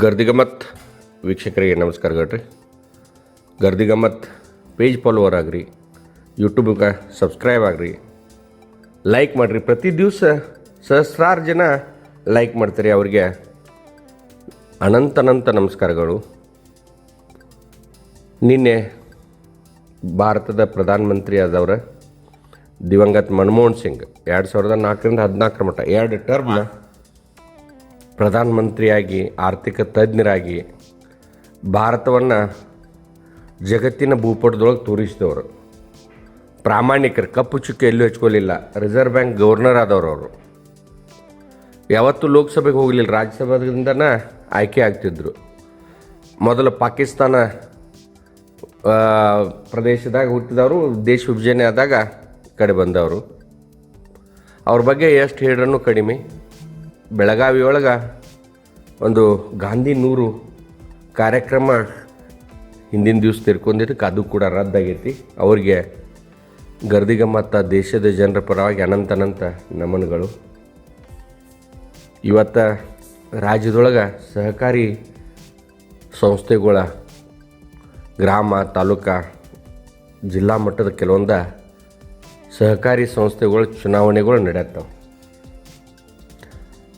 ಗರ್ದಿಗಮತ್. ವೀಕ್ಷಕರಿಗೆ ನಮಸ್ಕಾರಗಳ್ರಿ Gardigamath page follower ಆಗ್ರಿ, ಯೂಟ್ಯೂಬ್ಗೆ ಸಬ್ಸ್ಕ್ರೈಬ್ ಆಗ್ರಿ. ಲೈಕ್ ಮಾಡಿರಿ. ಪ್ರತಿ ದಿವಸ ಸಹಸ್ರಾರು ಜನ ಲೈಕ್ ಮಾಡ್ತಾರೆ. ಅವ್ರಿಗೆ ಅನಂತ ಅನಂತ ನಮಸ್ಕಾರಗಳು. ನಿನ್ನೆ ಭಾರತದ ಪ್ರಧಾನಮಂತ್ರಿ ಆದವರ ದಿವಂಗತ್ ಮನಮೋಹನ್ ಸಿಂಗ್. ಎರಡು ಸಾವಿರದ ನಾಲ್ಕರಿಂದ ಹದಿನಾಲ್ಕರ ಮಟ್ಟ, ಎರಡು ಟರ್ಮ್ ಪ್ರಧಾನಮಂತ್ರಿಯಾಗಿ, ಆರ್ಥಿಕ ತಜ್ಞರಾಗಿ ಭಾರತವನ್ನು ಜಗತ್ತಿನ ಭೂಪಟದೊಳಗೆ ತೋರಿಸಿದವರು. ಪ್ರಾಮಾಣಿಕರು, ಕಪ್ಪು ಚುಕ್ಕೆ ಎಲ್ಲೂ ಹಚ್ಕೊಳ್ಳಿಲ್ಲ. ರಿಸರ್ವ್ ಬ್ಯಾಂಕ್ ಗವರ್ನರ್ ಆದವರು ಅವರು. ಯಾವತ್ತೂ ಲೋಕಸಭೆಗೆ ಹೋಗಲಿಲ್ಲ ರಾಜ್ಯಸಭೆಯಿಂದನೇ ಆಯ್ಕೆ ಆಗ್ತಿದ್ರು. ಮೊದಲು ಪಾಕಿಸ್ತಾನ ಪ್ರದೇಶದಾಗ ಹುಟ್ಟಿದವರು, ದೇಶ ವಿಭಜನೆ ಆದಾಗ ಕಡೆ ಬಂದವರು. ಅವ್ರ ಬಗ್ಗೆ ಎಷ್ಟು ಹೇಳಿದ್ರೂ ಕಡಿಮೆ. ಬೆಳಗಾವಿ ಒಳಗೆ ಒಂದು ಗಾಂಧಿ ನೂರು ಕಾರ್ಯಕ್ರಮ ಹಿಂದಿನ ದಿವಸ ತಿರ್ಕೊಂಡಿದ್ದಕ್ಕೆ ಅದು ಕೂಡ ರದ್ದಾಗೈತಿ. ಅವ್ರಿಗೆ ಗರ್ದಿಗ ಮತ್ತು ದೇಶದ ಜನರ ಪರವಾಗಿ ಅನಂತ ಅನಂತ ನಮನಗಳು. ಇವತ್ತು ರಾಜ್ಯದೊಳಗೆ ಸಹಕಾರಿ ಸಂಸ್ಥೆಗಳ ಗ್ರಾಮ, ತಾಲೂಕ, ಜಿಲ್ಲಾ ಮಟ್ಟದ ಕೆಲವೊಂದು ಸಹಕಾರಿ ಸಂಸ್ಥೆಗಳ ಚುನಾವಣೆಗಳು ನಡೆಯತ್ತವೆ.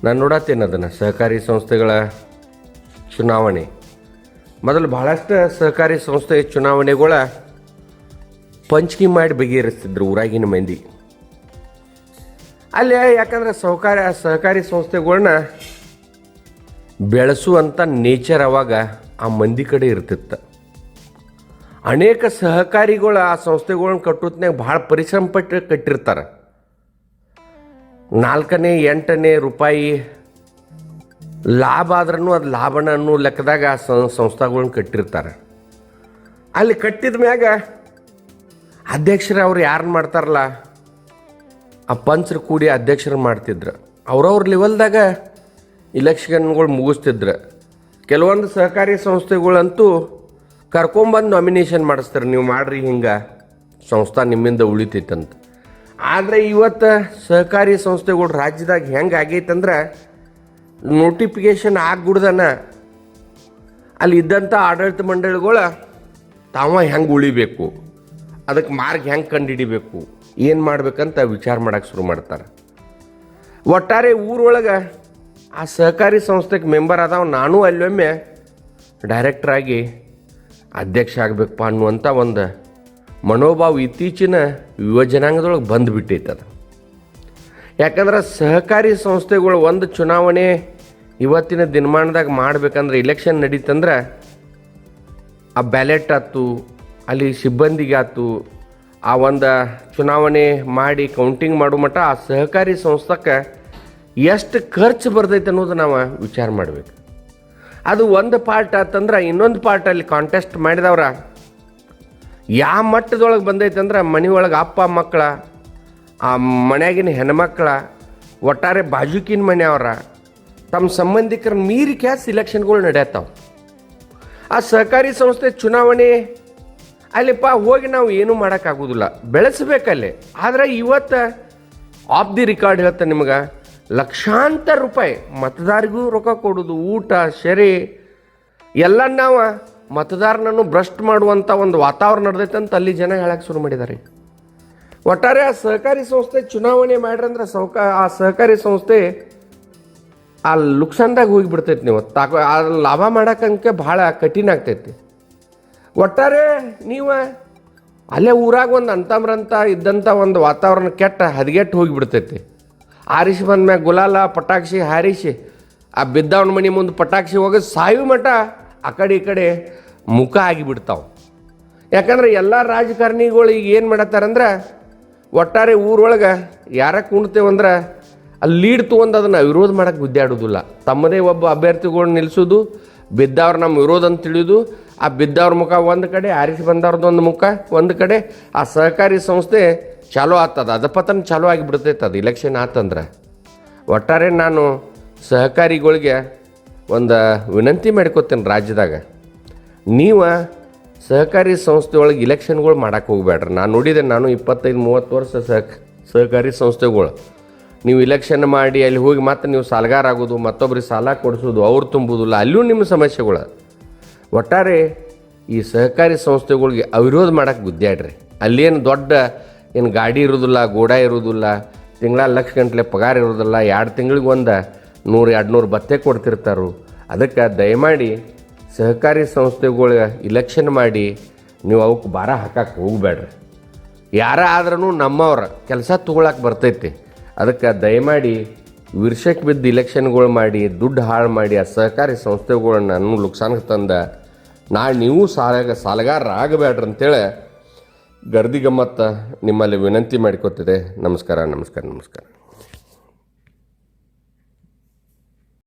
ನಾನು ನೋಡತ್ತೇನೆ ಅದನ್ನು. ಸಹಕಾರಿ ಸಂಸ್ಥೆಗಳ ಚುನಾವಣೆ. ಮೊದಲು ಭಾಳಷ್ಟು ಸಹಕಾರಿ ಸಂಸ್ಥೆ ಚುನಾವಣೆಗಳ ಪಂಚಿಕೆ ಮಾಡಿ ಬಗೆಹರಿಸ್ತಿದ್ರು ಊರಾಗಿನ ಮಂದಿ. ಅಲ್ಲಿ ಯಾಕಂದ್ರೆ ಸಹಕಾರ, ಸಹಕಾರಿ ಸಂಸ್ಥೆಗಳನ್ನ ಬೆಳೆಸುವಂಥ ನೇಚರ್ ಅವಾಗ ಆ ಮಂದಿ ಕಡೆ ಇರ್ತಿತ್ತು. ಅನೇಕ ಸಹಕಾರಿಗಳು ಆ ಸಂಸ್ಥೆಗಳನ್ನ ಕಟ್ಟೋತ್ನಾಗ ಭಾಳ ಪರಿಶ್ರಮ ಪಟ್ಟು ಕಟ್ಟಿರ್ತಾರೆ. ನಾಲ್ಕನೇ, ಎಂಟನೇ ರೂಪಾಯಿ ಲಾಭ ಆದ್ರೂ ಅದು ಲಾಭನ ಅನ್ನೋ ಲೆಕ್ಕದಾಗ ಆ ಸಂಸ್ಥೆಗಳ್ನ ಕಟ್ಟಿರ್ತಾರೆ. ಅಲ್ಲಿ ಕಟ್ಟಿದ ಮ್ಯಾಗ ಅಧ್ಯಕ್ಷರು ಅವ್ರು ಯಾರನ್ನ ಮಾಡ್ತಾರಲ್ಲ, ಆ ಪಂಚರು ಕೂಡಿ ಅಧ್ಯಕ್ಷರು ಮಾಡ್ತಿದ್ರು. ಅವ್ರವ್ರ ಲೆವೆಲ್ದಾಗ ಇಲೆಕ್ಷನ್ಗಳು ಮುಗಿಸ್ತಿದ್ರು. ಕೆಲವೊಂದು ಸಹಕಾರಿ ಸಂಸ್ಥೆಗಳಂತೂ ಕರ್ಕೊಂಬಂದು ನಾಮಿನೇಷನ್ ಮಾಡಿಸ್ತಾರೆ, ನೀವು ಮಾಡ್ರಿ ಹಿಂಗೆ, ಸಂಸ್ಥಾ ನಿಮ್ಮಿಂದ ಉಳಿತೈತಂತ. ಆದರೆ ಇವತ್ತು ಸಹಕಾರಿ ಸಂಸ್ಥೆಗಳು ರಾಜ್ಯದಾಗ ಹೆಂಗೆ ಆಗೈತಂದ್ರೆ ನೋಟಿಫಿಕೇಶನ್ ಆಗ್ಬಿಡ್ದನ. ಅಲ್ಲಿ ಇದ್ದಂಥ ಆಡಳಿತ ಮಂಡಳಿಗಳು ತಾವ ಹೆಂಗೆ ಉಳಿಬೇಕು? ಅದಕ್ಕೆ ಮಾರ್ಗ ಹೆಂಗೆ ಕಂಡುಹಿಡಿಬೇಕು ಏನು ಮಾಡ್ಬೇಕಂತ ವಿಚಾರ ಮಾಡೋಕ್ಕೆ ಶುರು ಮಾಡ್ತಾರೆ. ಒಟ್ಟಾರೆ ಊರೊಳಗೆ ಆ ಸಹಕಾರಿ ಸಂಸ್ಥೆಗೆ ಮೆಂಬರ್ ಅದಾವ ನಾನು ಅಲ್ಲೊಮ್ಮೆ ಡೈರೆಕ್ಟ್ರಾಗಿ ಅಧ್ಯಕ್ಷ ಆಗಬೇಕಪ್ಪ ಅನ್ನುವಂಥ ಒಂದು ಮನೋಭಾವ ಇತ್ತೀಚಿನ ಯುವ ಜನಾಂಗದೊಳಗೆ ಬಂದುಬಿಟ್ಟೈತೆ ಅದು. ಯಾಕಂದ್ರೆ ಸಹಕಾರಿ ಸಂಸ್ಥೆಗಳು ಒಂದು ಚುನಾವಣೆ ಇವತ್ತಿನ ದಿನಮಾನದಾಗ ಮಾಡ್ಬೇಕಂದ್ರೆ ಇಲೆಕ್ಷನ್ ನಡೀತಂದ್ರೆ ಆ ಬ್ಯಾಲೆಟ್ ಆಯ್ತು, ಅಲ್ಲಿ ಸಿಬ್ಬಂದಿಗೆ ಆಯ್ತು, ಆ ಒಂದು ಚುನಾವಣೆ ಮಾಡಿ ಕೌಂಟಿಂಗ್ ಮಾಡೋ ಮಟ್ಟ ಆ ಸಹಕಾರಿ ಸಂಸ್ಥಕ್ಕೆ ಎಷ್ಟು ಖರ್ಚು ಬರ್ತೈತೆ ಅನ್ನೋದು ನಾವು ವಿಚಾರ ಮಾಡಬೇಕು. ಅದು ಒಂದು ಪಾರ್ಟ್ ಆತಂದ್ರೆ ಇನ್ನೊಂದು ಪಾರ್ಟ್ ಅಲ್ಲಿ ಕಾಂಟೆಸ್ಟ್ ಮಾಡಿದವ್ರ ಯಾವ ಮಟ್ಟದೊಳಗೆ ಬಂದೈತೆ ಅಂದ್ರೆ ಮನೆಯೊಳಗೆ ಅಪ್ಪ, ಮಕ್ಕಳ, ಆ ಮನೆಯಾಗಿನ ಹೆಣ್ಮಕ್ಳ, ಒಟ್ಟಾರೆ ಬಾಜುಕಿನ ಮನೆಯವ್ರ ತಮ್ಮ ಸಂಬಂಧಿಕರ ಮೀರಿ ಕ್ಯಾಸ್ ಇಲೆಕ್ಷನ್ಗಳು ನಡೆಯತ್ತಾವ. ಆ ಸಹಕಾರಿ ಸಂಸ್ಥೆ ಚುನಾವಣೆ, ಅಲ್ಲಿಪ್ಪ ಹೋಗಿ ನಾವು ಏನೂ ಮಾಡೋಕ್ಕಾಗೋದಿಲ್ಲ. ಬೆಳೆಸಬೇಕಲ್ಲಿ. ಆದರೆ ಇವತ್ತು ಆಫ್ ದಿ ರೆಕಾರ್ಡ್ ಹೇಳ್ತಾ ನಿಮ್ಗೆ, ಲಕ್ಷಾಂತರ ರೂಪಾಯಿ ಮತದಾರಿಗೂ ರೊಕ್ಕ ಕೊಡೋದು, ಊಟ ಶರಿ ಎಲ್ಲ ನಾವು ಮತದಾರನನ್ನು ಭ್ರಷ್ಟ್ ಮಾಡುವಂಥ ಒಂದು ವಾತಾವರಣ ನಡೆದೈತೆ ಅಂತ ಅಲ್ಲಿ ಜನ ಹೇಳಕ್ಕೆ ಶುರು ಮಾಡಿದ್ದಾರೆ ಒಟ್ಟಾರೆ ಆ ಸಹಕಾರಿ ಸಂಸ್ಥೆ ಚುನಾವಣೆ ಮಾಡ್ರಿ ಅಂದ್ರೆ ಸೌಕ, ಆ ಸಹಕಾರಿ ಸಂಸ್ಥೆ ಆ ಲುಕ್ಸಾನ್ದಾಗ ಹೋಗಿಬಿಡ್ತೈತಿ ನೀವು. ತಾಕ, ಆ ಲಾಭ ಮಾಡಕ್ಕಂಕೆ ಭಾಳ ಕಠಿಣ ಆಗ್ತೈತಿ. ಒಟ್ಟಾರೆ ನೀವು ಅಲ್ಲೇ ಊರಾಗ ಒಂದು ಅಂತಮ್ರಂತ ಇದ್ದಂಥ ಒಂದು ವಾತಾವರಣ ಕೆಟ್ಟ ಹದಗೆಟ್ಟು ಹೋಗಿಬಿಡ್ತೈತಿ. ಆರಿಸಿ ಬಂದ್ಮ್ಯಾಗ ಗುಲಾಲ, ಪಟಾಕ್ಷಿ ಹಾರಿಸಿ ಆ ಬಿದ್ದವನ ಮನೆ ಮುಂದೆ ಪಟಾಕ್ಷಿ ಹೋಗಿ ಸಾಯು ಮಠ ಆ ಕಡೆ ಈ ಕಡೆ ಮುಖ ಆಗಿಬಿಡ್ತಾವೆ. ಯಾಕಂದ್ರೆ ಎಲ್ಲ ರಾಜಕಾರಣಿಗಳು ಈಗ ಏನು ಮಾಡತ್ತಾರಂದ್ರೆ ಒಟ್ಟಾರೆ ಊರೊಳಗೆ ಯಾರ ಕುಣ್ತೇವಂದ್ರೆ ಅಲ್ಲಿ ಲೀಡ್ ತೊಗೊಂಡು ಅದನ್ನು ವಿರೋಧ ಮಾಡಕ್ಕೆ ಗುದ್ದಾಡೋದಿಲ್ಲ ತಮ್ಮದೇ ಒಬ್ಬ ಅಭ್ಯರ್ಥಿಗಳು ನಿಲ್ಲಿಸೋದು ಬಿದ್ದವ್ರು ನಮ್ಮ ವಿರೋಧ ಅಂತ ತಿಳಿಯೋದು ಆ ಬಿದ್ದವ್ರ ಮುಖ ಒಂದು ಕಡೆ, ಆರಿಸಿ ಬಂದವ್ರದ್ದೊಂದು ಮುಖ ಒಂದು ಕಡೆ, ಆ ಸಹಕಾರಿ ಸಂಸ್ಥೆ ಚಾಲೂ ಆಗ್ತದ. ಅಧಪತನ ಚಾಲೂ ಆಗಿಬಿಡ್ತೈತೆ ಅದು ಇಲೆಕ್ಷನ್ ಆತಂದ್ರೆ. ಒಟ್ಟಾರೆ ನಾನು ಸಹಕಾರಿಗಳಿಗೆ ಒಂದು ವಿನಂತಿ ಮಾಡ್ಕೋತೇನೆ ರಾಜ್ಯದಾಗ. ನೀವು ಸಹಕಾರಿ ಸಂಸ್ಥೆ ಒಳಗೆ ಇಲೆಕ್ಷನ್ಗಳು ಮಾಡಕ್ಕೆ ಹೋಗ್ಬೇಡ್ರಿ ನಾನು ನೋಡಿದೆ ನಾನು ಇಪ್ಪತ್ತೈದು, ಮೂವತ್ತು ವರ್ಷ ಸಹ ಸಹಕಾರಿ ಸಂಸ್ಥೆಗಳು. ನೀವು ಇಲೆಕ್ಷನ್ ಮಾಡಿ ಅಲ್ಲಿ ಹೋಗಿ ಮತ್ತೆ ನೀವು ಸಾಲಗಾರ ಆಗೋದು, ಮತ್ತೊಬ್ರಿಗೆ ಸಾಲ ಕೊಡಿಸೋದು, ಅವ್ರು ತುಂಬುದಿಲ್ಲ, ಅಲ್ಲೂ ನಿಮ್ಮ ಸಮಸ್ಯೆಗಳು. ಒಟ್ಟಾರೆ ಈ ಸಹಕಾರಿ ಸಂಸ್ಥೆಗಳಿಗೆ ಅವಿರೋಧ ಮಾಡಕ್ಕೆ ಗುದ್ದಾಡ್ರಿ ಅಲ್ಲೇನು ದೊಡ್ಡ ಏನು ಗಾಡಿ ಇರೋದಿಲ್ಲ, ಗೋಡ ಇರೋದಿಲ್ಲ, ತಿಂಗಳ ಲಕ್ಷ ಗಂಟ್ಲೆ ಪಗಾರ ಇರೋದಿಲ್ಲ ಎರಡು ತಿಂಗಳಿಗೆ ಒಂದು ನೂರು ಎರಡು ನೂರು ಭತ್ತೆ ಕೊಡ್ತಿರ್ತಾರೋ. ಅದಕ್ಕೆ ದಯಮಾಡಿ ಸಹಕಾರಿ ಸಂಸ್ಥೆಗಳಿಗೆ ಇಲೆಕ್ಷನ್ ಮಾಡಿ ನೀವು ಅವಕ್ಕೆ ಭಾರ ಹಾಕಕ್ಕೆ ಹೋಗಬೇಡ್ರಿ. ಯಾರ ಆದ್ರೂ ನಮ್ಮವ್ರ ಕೆಲಸ ತೊಗೊಳಕ್ಕೆ ಬರ್ತೈತಿ. ಅದಕ್ಕೆ ದಯಮಾಡಿ ವಿರ್ಷಕ್ಕೆ ಬಿದ್ದು ಇಲೆಕ್ಷನ್ಗಳು ಮಾಡಿ, ದುಡ್ಡು ಹಾಳು ಮಾಡಿ, ಆ ಸಹಕಾರಿ ಸಂಸ್ಥೆಗಳನ್ನ ನಾನು ಲುಕ್ಸಾನ್ಗೆ ತಂದ ನಾಳೆ ನೀವು ಸಾಲ ಸಾಲಗಾರ ಆಗಬೇಡ್ರಿ ಅಂತೇಳಿ ಗರ್ದಿ ಗಮ್ಮತ್ತ ನಿಮ್ಮಲ್ಲಿ ವಿನಂತಿ ಮಾಡಿಕೊತಿದೆ. ನಮಸ್ಕಾರ ನಮಸ್ಕಾರ ನಮಸ್ಕಾರ.